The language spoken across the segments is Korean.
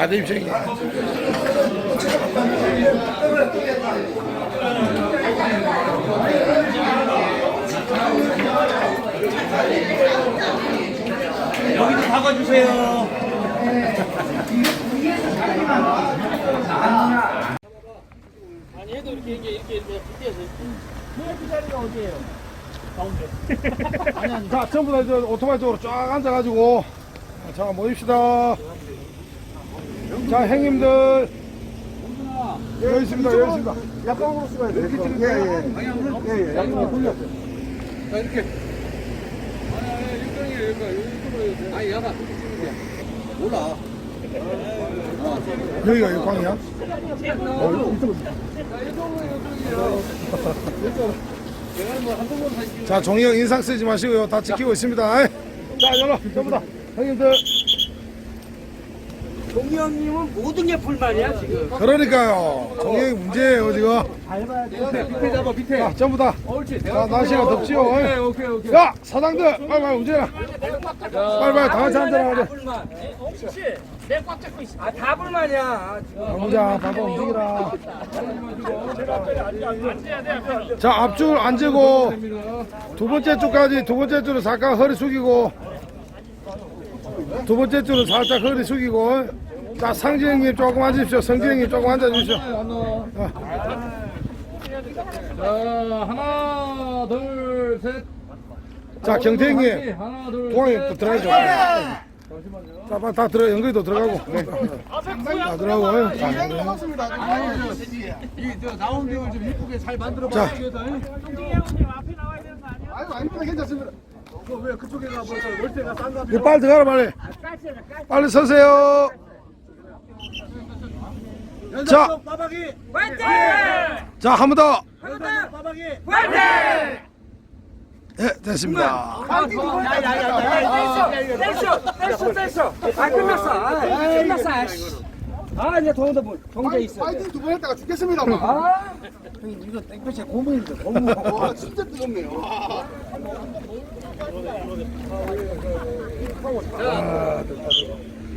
마대입생이 여기도 박아주세요. 아니 얘도 이렇게 이렇게 이렇게 이렇게 붙여서 그 자리가 어디예요? 가운데. 자 전부 다저 오토바이 쪽으로 쫙 앉아가지고 자 모입시다 자 형님들. 여기 있습니다 여기 있습니다. 약간으로 쓰가야 돼 예예. 예 예. 약간 돌려 여기가 역광이야? 자 종이 형 인상 쓰지 마시고요. 다 지키고 있습니다. 자 열로 전부 다 형님들 동희 형님은 모든 게 불만이야 지금. 그러니까요 종이형이 문제예요 지금 밑에 잡아 밑에. 자 전부 다 자, 날씨가 덥지요 오케이 오케이 오케이. 야 사장들 빨리 빨리 움직여라 빨리 빨리 다 같이 앉아라 불만. 혹시 내꽉 잡고 있어. 아다 불만이야. 가보자 바빠 움직이라. 자 앞줄 앉고 두 번째 줄까지 두 번째 줄은 살짝 허리 숙이고 두 번째 줄은 살짝 허리 숙이고 자 상지 형님 조금 앉으십시오 성지 형님 조금 앉아주십시오 어. 자 하나 둘 셋. 자 경태 형님 하나 둘. 또 들어가죠 자 빨리 다 들어 연근이도 들어가고 네. 다 들어가고 자, 이저 나온 병을 좀 이쁘게 잘 만들어 자. 봐야겠다. 거 아니야? 아이고 아닙니다 괜찮습니다. 그왜 그쪽에 가 벌써 월세가 싼가? 이제 빨리 들어가라 빨리 빨리 서세요 자, 빠박이 화이팅! 자 한 번더 빠박이. 화이팅! 예, 됐습니다 야야야야. 떼쇼 떼쇼 떼쇼. 아 끝났어. 아 끝났어. 아이씨. 아 이제 동도 뭐 경제 있어. 파이팅 두 번 했다가 죽겠습니다만. 아. 이거 땡볕에 고문인데 고문. 와 진짜 뜨겁네요.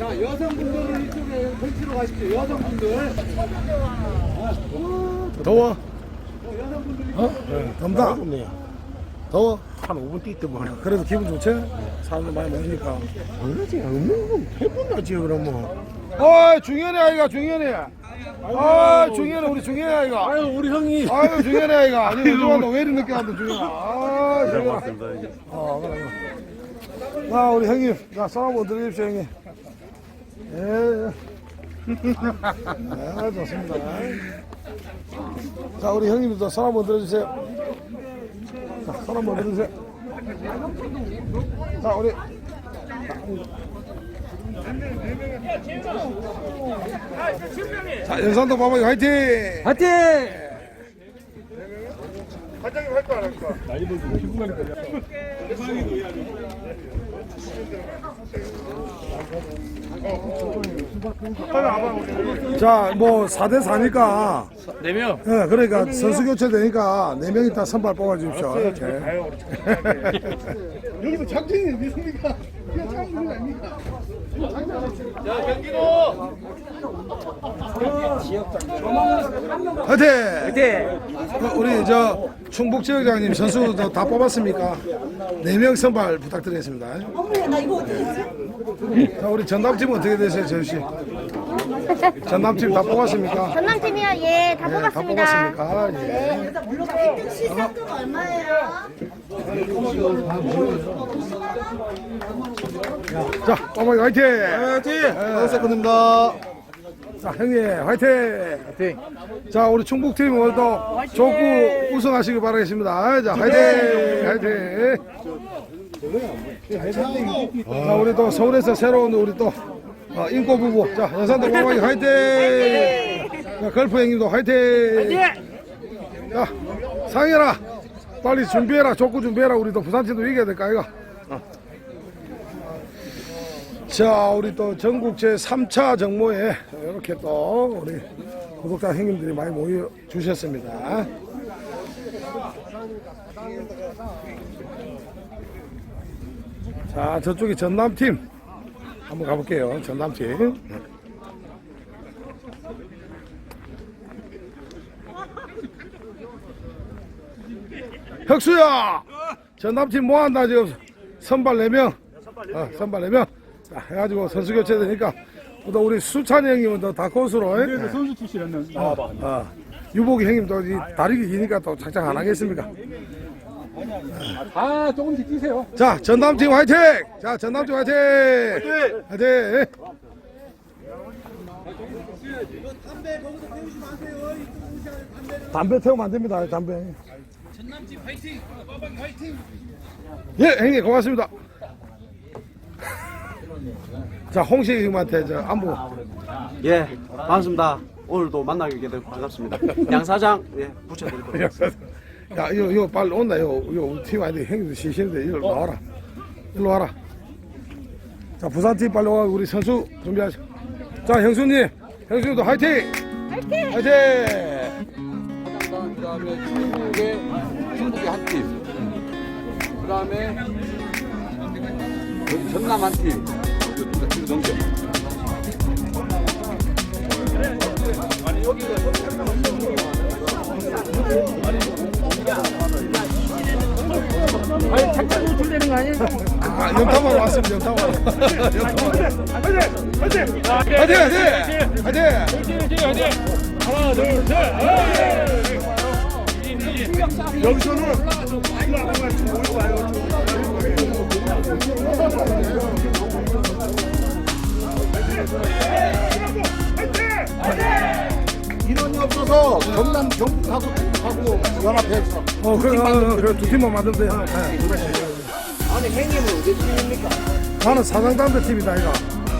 자 여성분들은 이쪽에 벤치로 가십시오. 여성분들. 더워. 어? 덥다. 더워 한 5분 뛰더만 그래도 기분 좋지? 사람들 많이 모이니까. 그러지 없는 건 해본다지 그러면? 어이 중현이 아이가 중현이. 아 중현이 우리 중현이 아이가. 아유 우리 형이. 아유 중현이 아이가. 아니 요즘 왔다 왜 이리 늦게 왔다 중현아? 아 중현아. 어 그래 그래. 자 우리 형님 자손 한번 드리십시오 형님 예, 예. 네 좋습니다 자 우리 형님도 손 한번 들어주세요 자 손 한번 들어주세요 자 우리 아. 자 연산도 바바기 화이팅 화이팅! 과장님 할거 안 할까? 자, 뭐 4대 4니까 4명. 예, 그러니까 선수 교체 되니까 4명 있다 선발 뽑아 주십시오. 이렇게. 여기서 장진이 믿습니까? 그냥 장진이 아닙니까? 화이팅! 화이팅! 어, 우리 저 충북 지역장님 선수도 다 뽑았습니까? 4명 선발 부탁드리겠습니다. 자, 우리 전담팀 어떻게 되세요, 재우 씨? 전담팀 다 뽑았습니까? 전남팀이요? 예, 다 네, 다 뽑았습니다. 뽑았습니까? 예. 시상금 얼마예요? 자, 빠바이 화이팅! 화이팅! 박세坤입니다. 자, 형님, 화이팅! 화이팅! 자, 우리 충북팀 오늘도 좋고 우승하시길 바라겠습니다. 자, 화이팅! 화이팅! 자, 우리 또 서울에서 새로운 우리 또 어, 인꼬 부부. 자, 여산도 빠바이 화이팅! 자, 걸프 형님도 화이팅! 자, 상현아, 빨리 준비해라. 족구 준비해라. 우리도 부산팀도 이겨야 될까, 이거? 자, 우리 또 전국 제 3차 정모에 이렇게 또 우리 구독자 형님들이 많이 모여 주셨습니다. 자, 저쪽이 전남팀. 한번 가볼게요. 전남팀. 혁수야! 전남팀 뭐한다, 지금? 선발 4명. 어, 아, 선발 4명. 자, 해가지고 선수 교체 되니까. 또 우리 수찬이 형님은 또 다코스로. 그래도 선수 출신은. 어, 어. 유복이 형님도 이 다리가 기니까 또 착착 안 하겠습니까? 아 조금씩 뛰세요 자, 전남팀 화이팅! 자, 전남팀 화이팅! 화이팅! 담배 태우면 안 됩니다, 담배. 전남팀 화이팅! 화이팅! 예, 형님, 고맙습니다. 자, 홍식 형님한테 저 안부. 예, 반갑습니다. 오늘도 만나게 되고 반갑습니다. 양 사장, 예, 붙여드리도록 하겠습니다. 야, 이거, 이거 빨리 온다. 이거, 이거 우리 팀 아닌데 형님도 쉬시는데 이리 나와라. 일로 와라. 자, 부산팀 빨리 와. 우리 선수 준비하자. 자, 형수님. 형수님도 화이팅! 화이팅! 화이팅! 그 다음에 중국의 중국의 한 팀, 그 다음에 전남 한 팀, 넘겨. 아니 잠깐 노출되는 거 아니에요? 아, 연타만 왔습니다. 연타만. 연타만. 화이팅! 화이팅! 화이팅! 화이팅! 인원이 없어서 경남 경북하고 하고 연합해서 어, 그래, 어, 어, 그래, 두 팀만 만들면 돼요. 네. 아니 행님은 어디 팀입니까? 나는 사상담배 팀이다, 이거.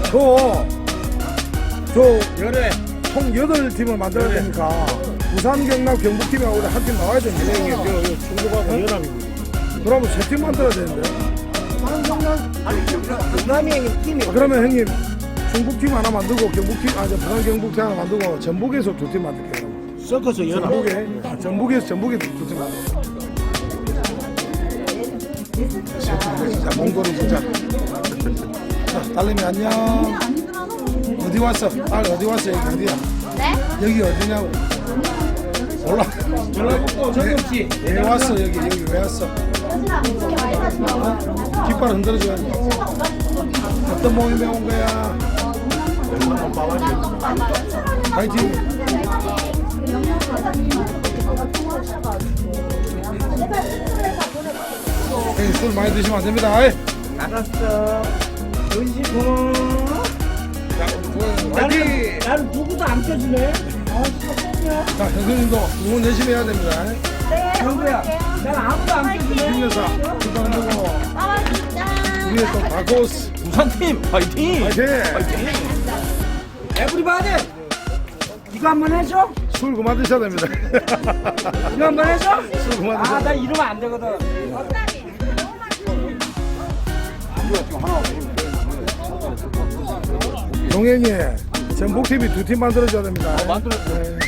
저, 저, 열에, 총 여덟 팀을 만들어야 되니까, 부산, 경남, 경북팀이랑 우리 한팀 나와야 됩니다. 중국하고 연합입니다. 그러면 세 팀 만들어야 되는데. 경남이 형님 팀이 아, 그러면 형님, 중국팀 하나 만들고, 경북팀, 아, 저 부산 경북팀 하나 만들고, 전북에서 두 팀 만들게요. 섞어서 연합. 전북에, 아, 전북에서 전북에 두 팀 만들고. 진짜 몽골이 진짜. 자, 딸내미 안녕. 어디 왔어? 딸 어디 왔어? 여기 어디야? 네? 여기 어디냐고? 몰라. 전국지. 왜 왔어? 여기 여기 왜 왔어? 깃발 흔들어줘야지. 어떤 모임에 온 거야? 파이팅. 형님 술 많이 드시면 안 됩니다. 아이. 알았어. 은신 고마워. 파이팅. 나는 누구도 안 껴주네. 자, 형수님도 응원 열심히 해야 됩니다. 정부야. 난 아무도 안 껴주네. 힘내서 아 진짜. 위에 또 다코스 부산팀 화이팅! 파이팅. 에브리바디. 이거 한 번 해줘. 술 그만 드셔야 됩니다. 이거 한 번 해줘. 술 그만 아, 드셔야 나 이러면 안 되거든. 용행이 전북 TV 두 팀 만들어줘야 됩니다. 만들었어요.